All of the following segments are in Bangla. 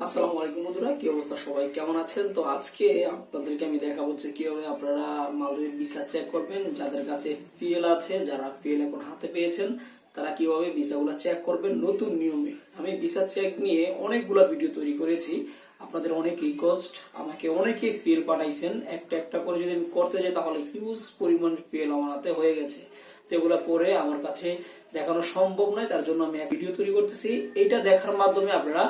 আসসালামু আলাইকুম বন্ধুরা, কি অবস্থা সবাই? কেমন আছেন? তো আজকে আপনাদেরকে আমি দেখাবো যে কীভাবে আপনারা মালদ্বীপ ভিসা চেক করবেন। যাদের কাছে পিএল আছে, যারা পিএল এখন হাতে পেয়েছেন, তারা কীভাবে ভিসাগুলো চেক করবেন নতুন নিয়মে। আমি ভিসা চেক নিয়ে অনেকগুলো ভিডিও তৈরি করেছি। আপনাদের অনেক রিকোয়েস্ট আমাকে অনেকেই পিএল পাঠাইছেন। একটা একটা করে যদি আমি করতে যাই, তাহলে হিউজ পরিমাণ পিএল আমার হাতে হয়ে গেছে। এগুলা করে আমার কাছে দেখানো সম্ভব নয়, তার জন্য আমি ভিডিও তৈরি করতেছি। এইটা দেখার মাধ্যমে আপনারা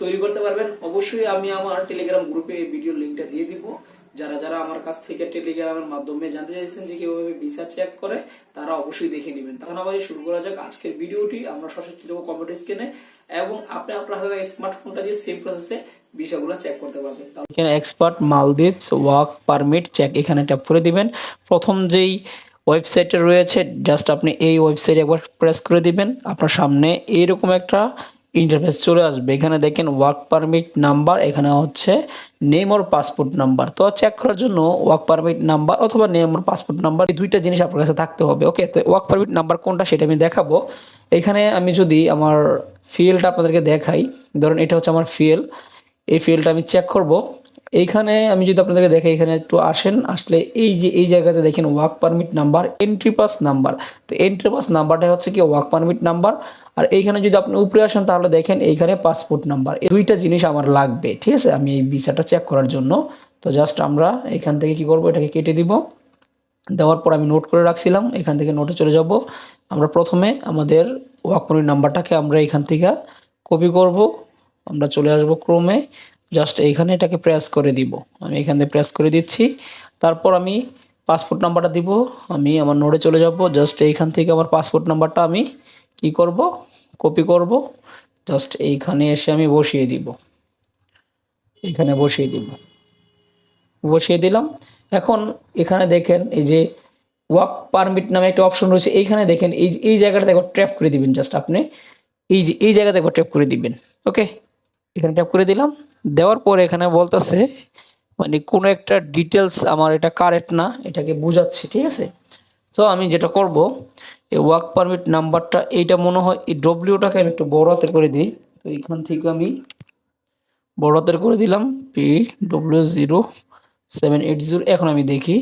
তৈরি করতে পারবেন। অবশ্যই আমি আমার টেলিগ্রাম গ্রুপে ভিডিও লিঙ্কটা দিয়ে দিব। যারা যারা আমার কাছ থেকে টেলিগ্রামের মাধ্যমে জানতে চাইছেন যে কীভাবে ভিসা চেক করে, তারা অবশ্যই দেখে নেবেন। তখন আবার শুরু করা যাক। আজকের ভিডিওটি আমরা সরাসরি দেবো কম্পিউটার স্ক্রিনে এবং আপনি, আপনার হাতে স্মার্টফোনটা দিয়ে সেম প্রসেসে ভিসাগুলো চেক করতে পারবেন। Expert Maldives work permit check এখানে ট্যাপ করে দিবেন। প্রথম যেই ওয়েবসাইটে রয়েছে জাস্ট আপনি এই ওয়েবসাইটে একবার প্রেস করে দিবেন। আপনার সামনে এইরকম একটা ইন্টারফেস চলে আসবে। এখানে দেখেন ওয়ার্ক পারমিট নাম্বার এখানে হচ্ছে নেম ওর পাসপোর্ট নাম্বার তো চেক করার জন্য ওয়ার্ক পারমিট নাম্বার অথবা নেম ওর পাসপোর্ট নাম্বার এই দুইটা জিনিস আপনার কাছে থাকতে হবে। ওকে তো ওয়ার্ক পারমিট নাম্বার কোনটা সেটা আমি দেখাবো। এখানে আমি যদি আমার ফিল্ডটা আপনাদেরকে দেখাই, ধরুন এটা হচ্ছে আমার ফিল এই ফিল্ডটা আমি চেক করব। এইখানে আমি যদি আপনাদেরকে দেখে এখানে একটু আসেন, আসলে এই যে, এই জায়গাতে দেখেন work permit number entry pass number তো এন্ট্রি পাস নাম্বারটা হচ্ছে কি ওয়ার্ক পারমিট নাম্বার আর এইখানে যদি আপনি উপরে আসেন, তাহলে দেখেন এইখানে পাসপোর্ট নাম্বার এই দুইটা জিনিস আমার লাগবে, ঠিক আছে? আমি এই ভিসাটা চেক করার জন্য। তো জাস্ট আমরা এখান থেকে কি করব? এটাকে কেটে দিব। দেওয়ার পর আমি নোট করে রাখছিলাম, এখান থেকে নোটে চলে যাব। আমরা প্রথমে আমাদের ওয়ার্ক পারমিট নাম্বারটাকে আমরা এখান থেকে কপি করব। আমরা চলে আসব ক্রোমে জাস্ট এইখানে এটাকে প্রেস করে দিব। আমি এখান থেকে প্রেস করে দিচ্ছি। তারপর আমি পাসপোর্ট নাম্বারটা দিব। আমি আমার নোটে চলে যাব। জাস্ট এইখান থেকে আমার পাসপোর্ট নাম্বারটা আমি কি করব? কপি করব। জাস্ট এইখানে এসে আমি বসিয়ে দিব। এইখানে বসিয়ে দিব। বসিয়ে দিলাম। এখন এখানে দেখেন এই যে ওয়ার্ক পারমিট নামে একটা অপশন রয়েছে। এইখানে দেখেন এই এই জায়গাটাতে একবার ট্র্যাপ করে দিবেন জাস্ট আপনি। এই যে, এই জায়গাতে একবার ট্র্যাপ করে দিবেন। ওকে এখানে ট্যাপ করে দিলাম। দেওয়ার পরে এখানে বলতেছে মানে কোনো একটা ডিটেলস আমার এটা কারেক্ট না, এটাকে বোঝাচ্ছে, ঠিক আছে? তো আমি যেটা করব, এই ওয়ার্ক পারমিট নাম্বারটা এইটা মনে হয় এই ডব্লিউটাকে আমি একটু বড় হাতের করে দিই। তো এখান থেকে আমি বড় হাতের করে দিলাম P W zero seven eight zero এখন আমি দেখি।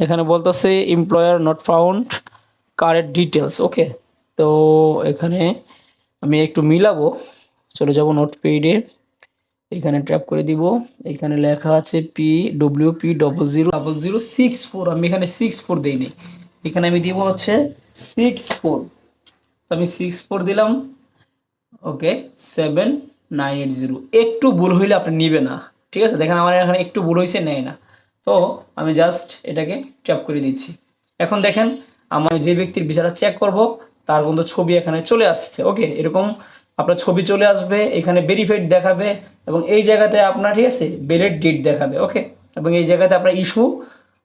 এখানে বলতেছে employer not found correct details okay তো এখানে আমি একটু মিলাবো। চলে যাব পেইডে এখানে ট্র্যাপ করে দিব। এখানে লেখা আছে P W P double zero double zero six four আমি এখানে সিক্স ফোর দিই নি এখানে আমি দিব হচ্ছে সিক্স ফোর আমি সিক্স ফোর দিলাম। Okay seven nine eight zero একটু ভুল হইলে আপনি নিবে না। ঠিক আছে? দেখেন আমার এখানে একটু ভুল হয়েছে নেয় না। তো আমি জাস্ট এটাকে ট্যাপ করে দিচ্ছি। এখন দেখেন, আমার যে ব্যক্তির বিচারটা চেক করব, তার কিন্তু ছবি এখানে চলে আসছে। ওকে এরকম আপনার ছবি চলে আসবে, এখানে ভেরিফাইড দেখাবে এবং এই জায়গাতে আপনার, ঠিক আছে বেলের ডেট দেখাবে ওকে এবং এই জায়গাতে আপনার ইস্যু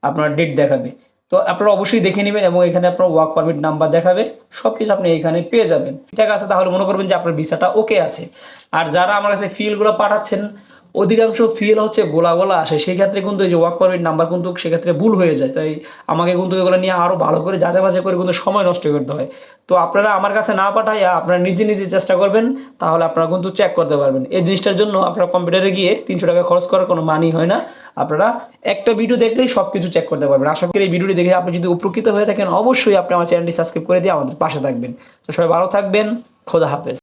আপনার ডেট দেখাবে। তো আপনারা অবশ্যই দেখে নেবেন এবং এখানে আপনার ওয়ার্ক পারমিট নাম্বার দেখাবে সব কিছু আপনি এখানে পেয়ে যাবেন। ঠিক আছে, তাহলে মনে করবেন যে আপনার ভিসাটা ওকে আছে। আর যারা আমার কাছে ফিলগুলো পাঠাচ্ছেন অধিকাংশ ফিল হচ্ছে গোলা গোলা আসে। সেই ক্ষেত্রে কিন্তু এই যে ওয়ার্ক পারমিট নাম্বার কিন্তু সেক্ষেত্রে ভুল হয়ে যায়। তাই আমাকে কিন্তু এগুলো নিয়ে আরও ভালো করে যাচাই বাছাই করে কিন্তু সময় নষ্ট করতে হয়। তো আপনারা আমার কাছে না পাঠাইয়া আপনারা নিজে নিজে চেষ্টা করবেন, তাহলে আপনারা কিন্তু চেক করতে পারবেন। এই জিনিসটার জন্য আপনারা কম্পিউটারে গিয়ে তিনশো টাকা খরচ করার কোনো মানি হয় না। আপনারা একটা ভিডিও দেখলেই সব কিছু চেক করতে পারবেন। আশা করি এই ভিডিওটি দেখে আপনি যদি উপকৃত হয়ে থাকেন, অবশ্যই আপনি আমার চ্যানেলটি সাবস্ক্রাইব করে দিয়ে আমাদের পাশে থাকবেন। তো সবাই ভালো থাকবেন। খোদা হাফেজ।